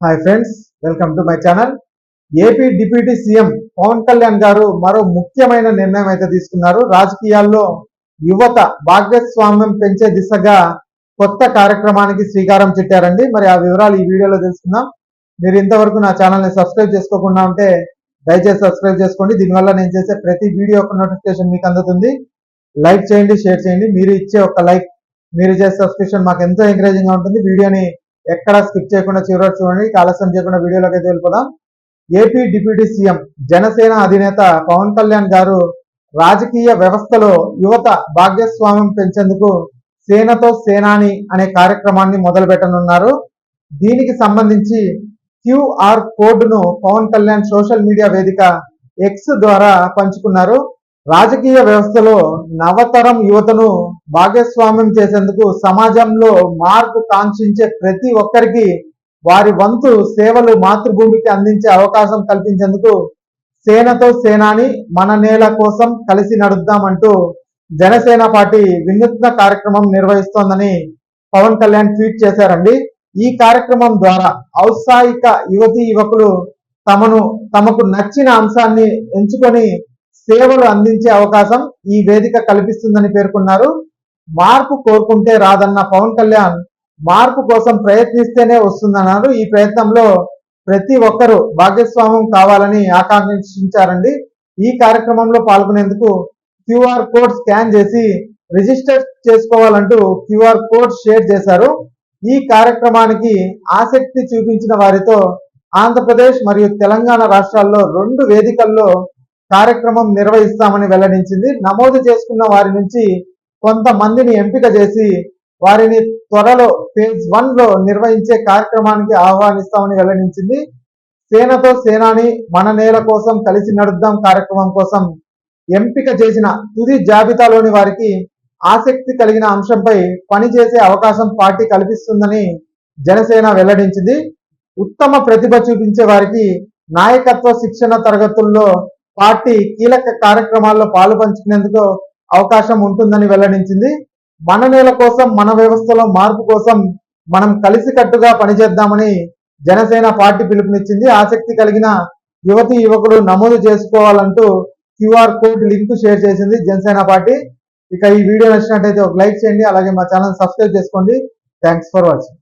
Hi friends welcome to my channel AP deputy CM Pawan Kalyan గారు మరో ముఖ్యమైన నిర్ణయం అయితే తీసుకున్నారు. రాజకీయాల్లో యువత భాగస్వామ్యం పెంచే దిశగా కొత్త కార్యక్రమానికి శ్రీకారం చుట్టారండి. మరి ఆ వివరాలు ఈ వీడియోలో తెలుసుకుందాం. మీరు ఇంతవరకు నా ఛానల్ని సబ్స్క్రైబ్ చేసుకోకుండా ఉంటే దయచేసి సబ్స్క్రైబ్ చేసుకోండి. దీనివల్ల నేను చేసే ప్రతి వీడియో యొక్క నోటిఫికేషన్ మీకు అందుతుంది. లైక్ చేయండి షేర్ చేయండి. మీరు ఇచ్చే ఒక లైక్ మీరు చేసే సబ్స్క్రిప్షన్ మాకు ఎంతో ఎంకరేజింగ్గా ఉంటుంది. వీడియోని ఎక్కడ స్కిప్ చేయకుండా చివరి చూడండి. ఆలస్యం చేయకుండా వీడియోలోకి అయితే వెళ్ళిపోదాం. ఏపీ డిప్యూటీ సీఎం జనసేన అధినేత పవన్ కళ్యాణ్ గారు రాజకీయ వ్యవస్థలో యువత భాగస్వామ్యం పెంచేందుకు సేనతో సేనాని అనే కార్యక్రమాన్ని మొదలు పెట్టనున్నారు. దీనికి సంబంధించి క్యూఆర్ కోడ్ను పవన్ కళ్యాణ్ సోషల్ మీడియా వేదిక ఎక్స్ ద్వారా పంచుకున్నారు. రాజకీయ వ్యవస్థలో నవతరం యువతను భాగస్వామ్యం చేసేందుకు సమాజంలో మార్పు కాంక్షించే ప్రతి ఒక్కరికి వారి వంతు సేవలు మాతృభూమికి అందించే అవకాశం కల్పించేందుకు సేనతో సేనాని మన నేల కోసం కలిసి నడుద్దామంటూ జనసేన పార్టీ వినూత్న కార్యక్రమం నిర్వహిస్తోందని పవన్ కళ్యాణ్ ట్వీట్ చేశారండి. ఈ కార్యక్రమం ద్వారా ఔత్సాహిక యువతీ యువకులు తమను తమకు నచ్చిన అంశాన్ని ఎంచుకొని సేవలు అందించే అవకాశం ఈ వేదిక కల్పిస్తుందని పేర్కొన్నారు. మార్పు కోరుకుంటే రాదన్న పవన్ కళ్యాణ్ మార్పు కోసం ప్రయత్నిస్తేనే వస్తుందన్నారు. ఈ ప్రయత్నంలో ప్రతి ఒక్కరూ భాగస్వామ్యం కావాలని ఆకాంక్షించారండి. ఈ కార్యక్రమంలో పాల్గొనేందుకు క్యూఆర్ కోడ్ స్కాన్ చేసి రిజిస్టర్ చేసుకోవాలంటూ క్యూఆర్ కోడ్ షేర్ చేశారు. ఈ కార్యక్రమానికి ఆసక్తి చూపించిన వారితో ఆంధ్రప్రదేశ్ మరియు తెలంగాణ రాష్ట్రాల్లో రెండు వేదికల్లో కార్యక్రమం నిర్వహిస్తామని వెల్లడించింది. నమోదు చేసుకున్న వారి నుంచి కొంతమందిని ఎంపిక చేసి వారిని త్వరలో ఫేజ్ వన్లో నిర్వహించే కార్యక్రమానికి ఆహ్వానిస్తామని వెల్లడించింది. సేనతో సేనాని మన నేల కోసం కలిసి నడుద్దాం కార్యక్రమం కోసం ఎంపిక చేసిన తుది జాబితాలోని వారికి ఆసక్తి కలిగిన అంశంపై పనిచేసే అవకాశం పార్టీ కల్పిస్తుందని జనసేన వెల్లడించింది. ఉత్తమ ప్రతిభ చూపించే వారికి నాయకత్వ శిక్షణ తరగతుల్లో పార్టీ కీలక కార్యక్రమాల్లో పాలు పంచుకునేందుకు అవకాశం ఉంటుందని వెల్లడించింది. మన నేల కోసం మన వ్యవస్థలో మార్పు కోసం మనం కలిసికట్టుగా పనిచేద్దామని జనసేన పార్టీ పిలుపునిచ్చింది. ఆసక్తి కలిగిన యువతి యువకుడు నమోదు చేసుకోవాలంటూ క్యూఆర్ కోడ్ లింక్ షేర్ చేసింది జనసేన పార్టీ. ఇక ఈ వీడియో నచ్చినట్టయితే ఒక లైక్ చేయండి అలాగే మా ఛానల్ సబ్స్క్రైబ్ చేసుకోండి. Thanks for watching.